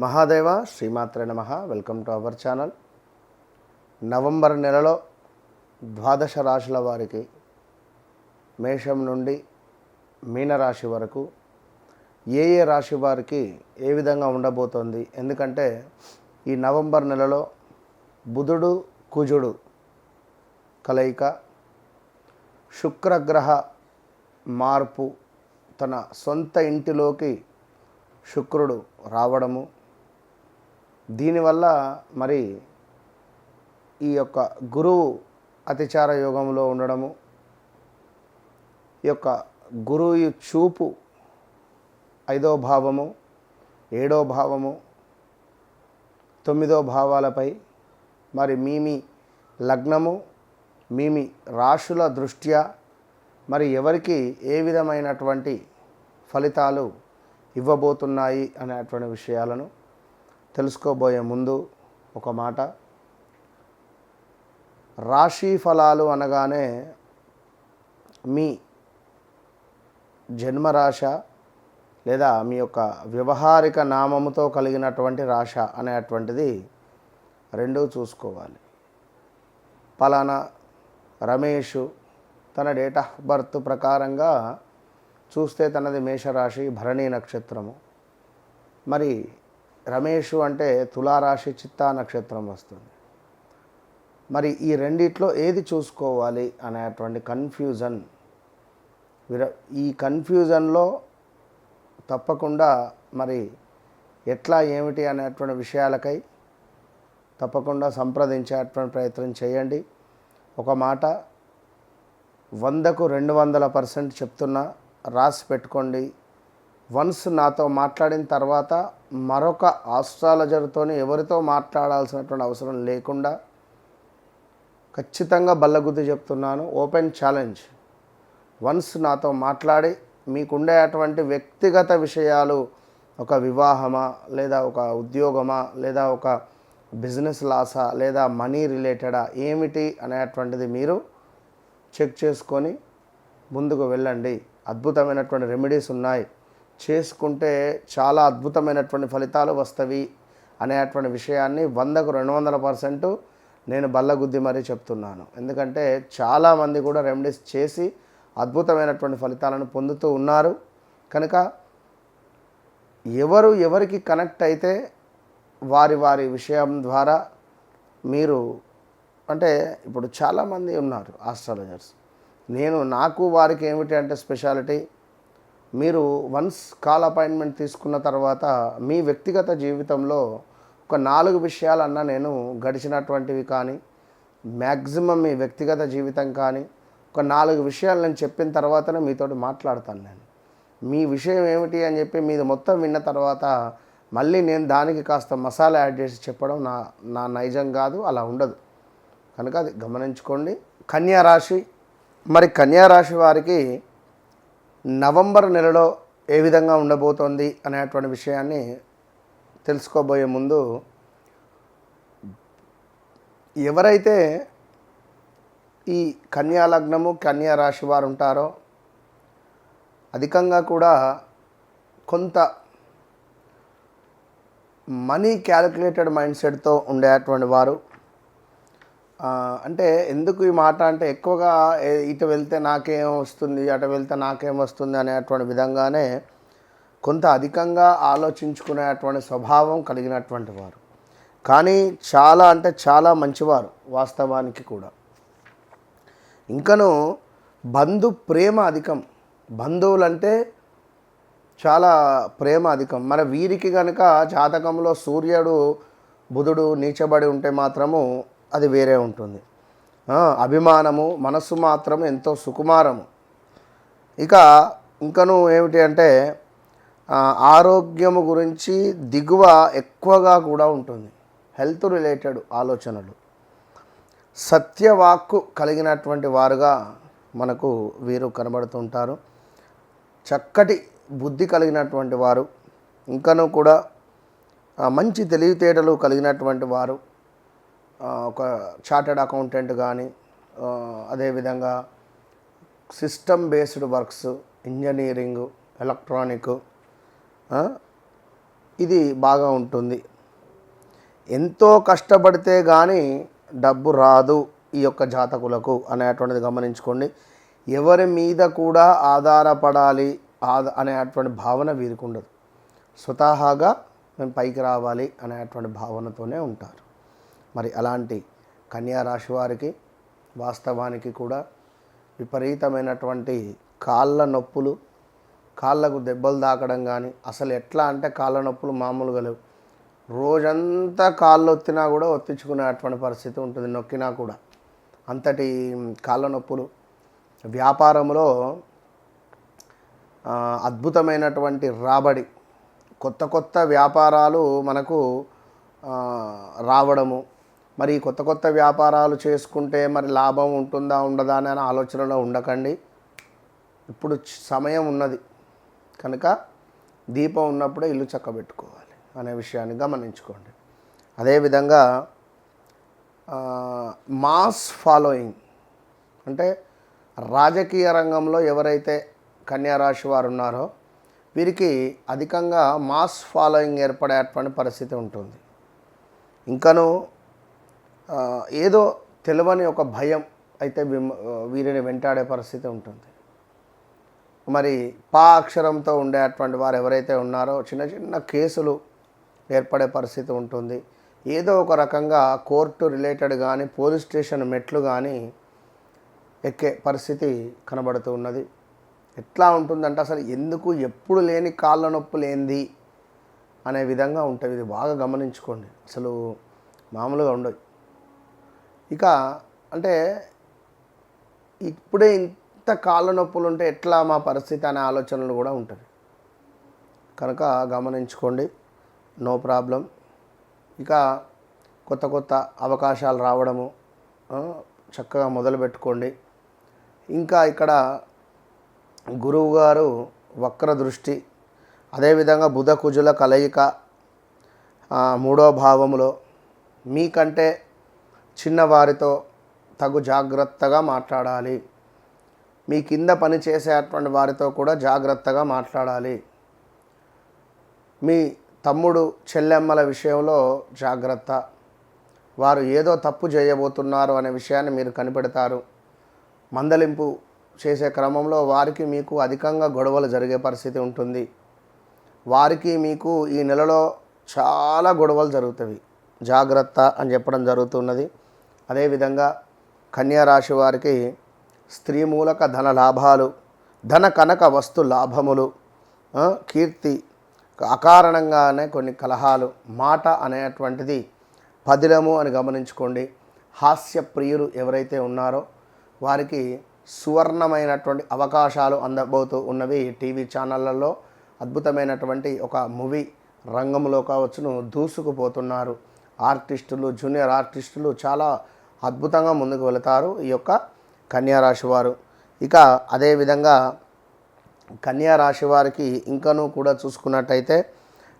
మహాదేవ శ్రీమాత్ర నమ. Welcome to our channel. November నెలలో ద్వాదశ రాశుల వారికి మేషం నుండి మీనరాశి వరకు ఏ ఏ రాశి వారికి ఏ విధంగా ఉండబోతోంది? ఎందుకంటే ఈ నవంబర్ నెలలో బుధుడు కుజుడు కలయిక శుక్రగ్రహ మార్పు తన సొంత ఇంటిలోకి శుక్రుడు రావడము దీనివల్ల మరి ఈ యొక్క గురువు అతిచార యోగంలో ఉండడము ఈ యొక్క గురువు చూపు ఐదో భావము ఏడో భావము తొమ్మిదో భావాలపై మరి మీమి లగ్నము మీ రాశుల దృష్ట్యా మరి ఎవరికి ఏ విధమైనటువంటి ఫలితాలు ఇవ్వబోతున్నాయి అనేటువంటి విషయాలను తెలుసుకోబోయే ముందు ఒక మాట. రాశి ఫలాలు అనగానే మీ జన్మరాశ లేదా మీ యొక్క వ్యవహారిక నామముతో కలిగినటువంటి రాశ అనేటువంటిది రెండూ చూసుకోవాలి. పలానా రమేష్ తన డేట్ ఆఫ్ బర్త్ ప్రకారంగా చూస్తే తనది మేషరాశి భరణీ నక్షత్రము. మరి రమేష్ అంటే తులారాశి చిత్తా నక్షత్రం వస్తుంది. మరి ఈ రెండిట్లో ఏది చూసుకోవాలి అనేటువంటి కన్ఫ్యూజన్ విర ఈ కన్ఫ్యూజన్లో తప్పకుండా మరి ఎట్లా ఏమిటి అనేటువంటి విషయాలకై తప్పకుండా సంప్రదించేటువంటి ప్రయత్నం చేయండి. ఒక మాట వందకు రెండు వందల పర్సెంట్ చెప్తున్నా రాసి పెట్టుకోండి. వన్స్ నాతో మాట్లాడిన తర్వాత మరొక ఆస్ట్రాలజర్తో ఎవరితో మాట్లాడాల్సినటువంటి అవసరం లేకుండా ఖచ్చితంగా బల్లగుద్ది చెప్తున్నాను. Open challenge. వన్స్ నాతో మాట్లాడి మీకుండే అటువంటి వ్యక్తిగత విషయాలు ఒక వివాహమా లేదా ఒక ఉద్యోగమా లేదా ఒక బిజినెస్ లాసా లేదా మనీ రిలేటెడా ఏమిటి అనేటువంటిది మీరు చెక్ చేసుకొని ముందుకు వెళ్ళండి. అద్భుతమైనటువంటి రెమెడీస్ ఉన్నాయి. చేసుకుంటే చాలా అద్భుతమైనటువంటి ఫలితాలు వస్తవి అనేటువంటి విషయాన్ని వందకు రెండు వందల పర్సెంట్ నేను బల్లగుద్ది మరీ చెప్తున్నాను. ఎందుకంటే చాలామంది కూడా రెమెడీస్ చేసి అద్భుతమైనటువంటి ఫలితాలను పొందుతూ ఉన్నారు. కనుక ఎవరు ఎవరికి కనెక్ట్ అయితే వారి వారి విషయం ద్వారా మీరు అంటే ఇప్పుడు చాలామంది ఉన్నారు ఆస్ట్రాలజర్స్. నేను నాకు వారికి ఏమిటి అంటే స్పెషాలిటీ? మీరు వన్స్ కాల్ అపాయింట్మెంట్ తీసుకున్న తర్వాత మీ వ్యక్తిగత జీవితంలో ఒక నాలుగు విషయాలన్నా నేను గడిచినటువంటివి కానీ మ్యాక్సిమం మీ వ్యక్తిగత జీవితం కానీ ఒక నాలుగు విషయాలు నేను చెప్పిన తర్వాతనే మీతోటి మాట్లాడతాను నేను. మీ విషయం ఏమిటి అని చెప్పి మీది మొత్తం విన్న తర్వాత మళ్ళీ నేను దానికి కాస్త మసాలా యాడ్ చేసి చెప్పడం నా నా నైజం కాదు అలా ఉండదు. కనుక అది గమనించుకోండి. కన్యా రాశి మరి కన్యా రాశి వారికి నవంబర్ నెలలో ఏ విధంగా ఉండబోతోంది అనేటువంటి విషయాన్ని తెలుసుకోబోయే ముందు ఎవరైతే ఈ కన్యా లగ్నము కన్యా రాశి వారు ఉంటారో అధికంగా కూడా కొంత మనీ క్యాలిక్యులేటెడ్ మైండ్ సెట్తో ఉండేటువంటి వారు అంటే ఎందుకు ఈ మాట అంటే ఎక్కువగా ఇటు వెళ్తే నాకేం వస్తుంది అటు వెళ్తే నాకేం వస్తుంది అనేటువంటి విధంగానే కొంత అధికంగా ఆలోచించుకునేటువంటి స్వభావం కలిగినటువంటి వారు. కానీ చాలా అంటే చాలా మంచివారు వాస్తవానికి కూడా. ఇంకను బంధు ప్రేమ అధికం. బంధువులంటే చాలా ప్రేమ అధికం. మరి వీరికి కనుక జాతకంలో సూర్యుడు బుధుడు నీచబడి ఉంటే మాత్రము అది వేరే ఉంటుంది. అభిమానము మనస్సు మాత్రం ఎంతో సుకుమారము. ఇక ఇంకను ఏమిటి అంటే ఆరోగ్యము గురించి దిగువ ఎక్కువగా కూడా ఉంటుంది. హెల్త్ రిలేటెడ్ ఆలోచనలు. సత్యవాక్కు కలిగినటువంటి వారుగా మనకు వీరు కనబడుతుంటారు. చక్కటి బుద్ధి కలిగినటువంటి వారు. ఇంకనూ కూడా మంచి తెలివితేటలు కలిగినటువంటి వారు. ఒక చార్టెడ్ అకౌంటెంట్ కానీ అదేవిధంగా system based works engineering electronic ఇది బాగా ఉంటుంది. ఎంతో కష్టపడితే కానీ డబ్బు రాదు ఈ యొక్క జాతకులకు అనేటువంటిది గమనించుకోండి. ఎవరి మీద కూడా ఆధారపడాలి అనేటువంటి భావన వీరికి ఉండదు. స్వతహాగా మేము పైకి రావాలి అనేటువంటి భావనతోనే ఉంటారు. మరి అలాంటి కన్యా రాశి వారికి వాస్తవానికి కూడా విపరీతమైనటువంటి కాళ్ళ నొప్పులు కాళ్ళకు దెబ్బలు తాకడం కానీ అసలు ఎట్లా అంటే కాళ్ళ నొప్పులు మామూలుగా లేవు. రోజంతా కాళ్ళు ఒత్తినా కూడా ఒత్తించుకునేటువంటి పరిస్థితి ఉంటుంది నొక్కినా కూడా. అంతటి కాళ్ళ నొప్పులు. వ్యాపారంలో అద్భుతమైనటువంటి రాబడి. కొత్త కొత్త వ్యాపారాలు మనకు రావడము మరి కొత్త కొత్త వ్యాపారాలు చేసుకుంటే మరి లాభం ఉంటుందా ఉండదా అని ఆలోచనలో ఉండకండి. ఇప్పుడు సమయం ఉన్నది. కనుక దీపం ఉన్నప్పుడే ఇల్లు చక్కబెట్టుకోవాలి అనే విషయాన్ని గమనించుకోండి. అదేవిధంగా మాస్ ఫాలోయింగ్ అంటే రాజకీయ రంగంలో ఎవరైతే కన్యారాశి వారు ఉన్నారో వీరికి అధికంగా మాస్ ఫాలోయింగ్ ఏర్పడేటువంటి పరిస్థితి ఉంటుంది. ఇంకను ఏదో తెలవని ఒక భయం అయితే విమ్- వీరిని వెంటాడే పరిస్థితి ఉంటుంది. మరి పా అక్షరంతో ఉండేటువంటి వారు ఎవరైతే ఉన్నారో చిన్న చిన్న కేసులు ఏర్పడే పరిస్థితి ఉంటుంది. ఏదో ఒక రకంగా కోర్టు రిలేటెడ్ కానీ పోలీస్ స్టేషన్ మెట్లు కానీ ఎక్కే పరిస్థితి కనబడుతూ ఉన్నది. ఎట్లా ఉంటుందంటే అసలు ఎందుకు ఎప్పుడు లేని కాళ్ళ నొప్పులు ఏంది అనే విధంగా ఉంటుంది. ఇది బాగా గమనించుకోండి. అసలు మామూలుగా ఉండదు. ఇక అంటే ఇప్పుడే ఇంత కాళ్ళ నొప్పులు ఉంటే ఎట్లా మా పరిస్థితి అనే ఆలోచనలు కూడా ఉంటుంది. కనుక గమనించుకోండి నో ప్రాబ్లం. ఇక కొత్త కొత్త అవకాశాలు రావడము చక్కగా మొదలు పెట్టుకోండి. ఇంకా ఇక్కడ గురువు గారు వక్ర దృష్టి అదేవిధంగా బుధ కుజుల కలయిక మూడో భావములో మీకంటే చిన్నవారితో తగు జాగ్రత్తగా మాట్లాడాలి. మీ కింద పని చేసేటువంటి వారితో కూడా జాగ్రత్తగా మాట్లాడాలి. మీ తమ్ముడు చెల్లెమ్మల విషయంలో జాగ్రత్త. వారు ఏదో తప్పు చేయబోతున్నారు అనే విషయాన్ని మీరు కనిపెడతారు. మందలింపు చేసే క్రమంలో వారికి మీకు అధికంగా గొడవలు జరిగే పరిస్థితి ఉంటుంది. వారికి మీకు ఈ నెలలో చాలా గొడవలు జరుగుతాయి. జాగ్రత్త అని చెప్పడం జరుగుతున్నది. అదేవిధంగా కన్యా రాశి వారికి స్త్రీ మూలక ధన లాభాలు ధన కనక వస్తు లాభములు కీర్తి అకారణంగానే కొన్ని కలహాలు మాట అనేటువంటిది పదిలము అని గమనించుకోండి. హాస్య ప్రియులు ఎవరైతే ఉన్నారో వారికి సువర్ణమైనటువంటి అవకాశాలు అందబోతూ ఉన్నవి టీవీ ఛానళ్ళల్లో. అద్భుతమైనటువంటి ఒక మూవీ రంగంలో కావచ్చును దూసుకుపోతున్నారు. ఆర్టిస్టులు జూనియర్ ఆర్టిస్టులు చాలా అద్భుతంగా ముందుకు వెళతారు ఈ యొక్క కన్యారాశి వారు. ఇక అదేవిధంగా కన్యారాశి వారికి ఇంకనూ కూడా చూసుకున్నట్టయితే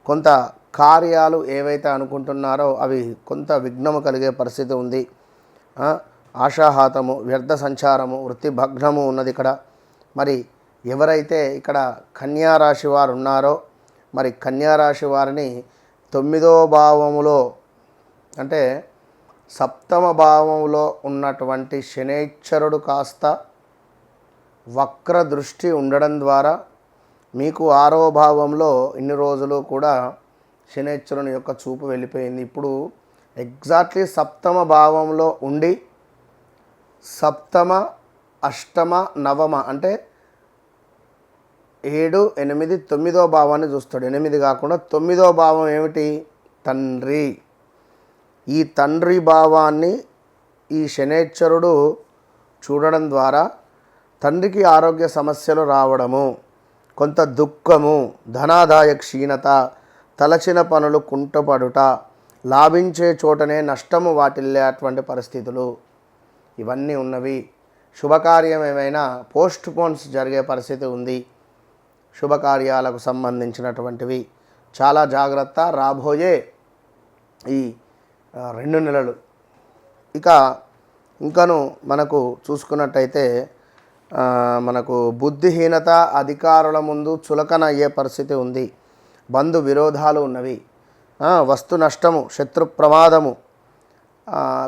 కొంత కార్యాలు ఏవైతే అనుకుంటున్నారో అవి కొంత విఘ్నము కలిగే పరిస్థితి ఉంది. ఆశాహాతము వ్యర్థ సంచారము వృత్తి భగ్నము ఉన్నది ఇక్కడ. మరి ఎవరైతే ఇక్కడ కన్యారాశి వారు ఉన్నారో మరి కన్యా రాశి వారిని తొమ్మిదో భావములో అంటే సప్తమ భావంలో ఉన్నటువంటి శనేశ్వరుడు కాస్త వక్ర దృష్టి ఉండడం ద్వారా మీకు ఆరో భావంలో ఇన్ని రోజులు కూడా శనేశ్వరుని యొక్క చూపు వెళ్ళిపోయింది. ఇప్పుడు ఎగ్జాక్ట్లీ సప్తమ భావంలో ఉండి సప్తమ అష్టమ నవమ అంటే ఏడు ఎనిమిది తొమ్మిదో భావాన్ని చూస్తాడు. ఎనిమిది కాకుండా తొమ్మిదో భావం ఏమిటి? తండ్రి. ఈ తండ్రి భావాన్ని ఈ శనేశ్వరుడు చూడడం ద్వారా తండ్రికి ఆరోగ్య సమస్యలు రావడము కొంత దుఃఖము ధనాదాయ క్షీణత తలచిన పనులు కుంటపడుట లాభించే చోటనే నష్టము వాటిల్లే అటువంటి పరిస్థితులు. ఇవన్నీ ఉన్నవి. శుభకార్యం ఏమైనా పోస్ట్ పోన్స్ జరిగే పరిస్థితి ఉంది. శుభకార్యాలకు సంబంధించినటువంటివి. చాలా జాగ్రత్త రాబోయే ఈ రెండు నెలలు. ఇక ఇంకను మనకు చూసుకున్నట్టయితే మనకు బుద్ధిహీనత అధికారుల ముందు చులకన అయ్యే పరిస్థితి ఉంది. బంధు విరోధాలు ఉన్నవి. వస్తు నష్టము శత్రు ప్రమాదము.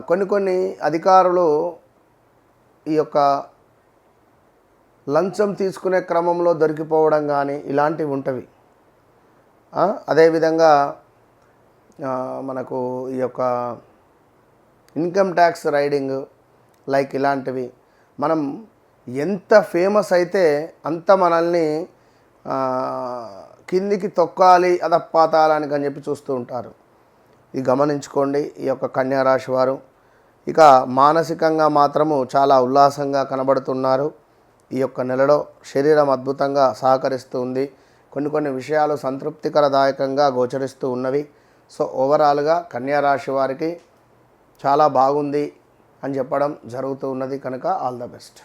కొన్ని కొన్ని అధికారులు ఈ యొక్క లంచం తీసుకునే క్రమంలో దొరికిపోవడం కానీ ఇలాంటివి ఉంటవి. అదేవిధంగా మనకు ఈ యొక్క ఇన్కమ్ ట్యాక్స్ రైడింగ్ లైక్ ఇలాంటివి మనం ఎంత ఫేమస్ అయితే అంత మనల్ని కిందికి తొక్కాలి అదపాతాలని అని చెప్పి చూస్తూ ఉంటారు. ఇది గమనించుకోండి ఈ యొక్క కన్యారాశి వారు. ఇక మానసికంగా మాత్రము చాలా ఉల్లాసంగా కనబడుతున్నారు. ఈ యొక్క నెలలో శరీరం అద్భుతంగా సహకరిస్తూ ఉంది. కొన్ని కొన్ని విషయాలు సంతృప్తికరదాయకంగా గోచరిస్తూ ఉన్నవి. సో ఓవరాల్గా కన్యా రాశి వారికి చాలా బాగుంది అని చెప్పడం జరుగుతూ ఉన్నది కనుక ఆల్ ద బెస్ట్.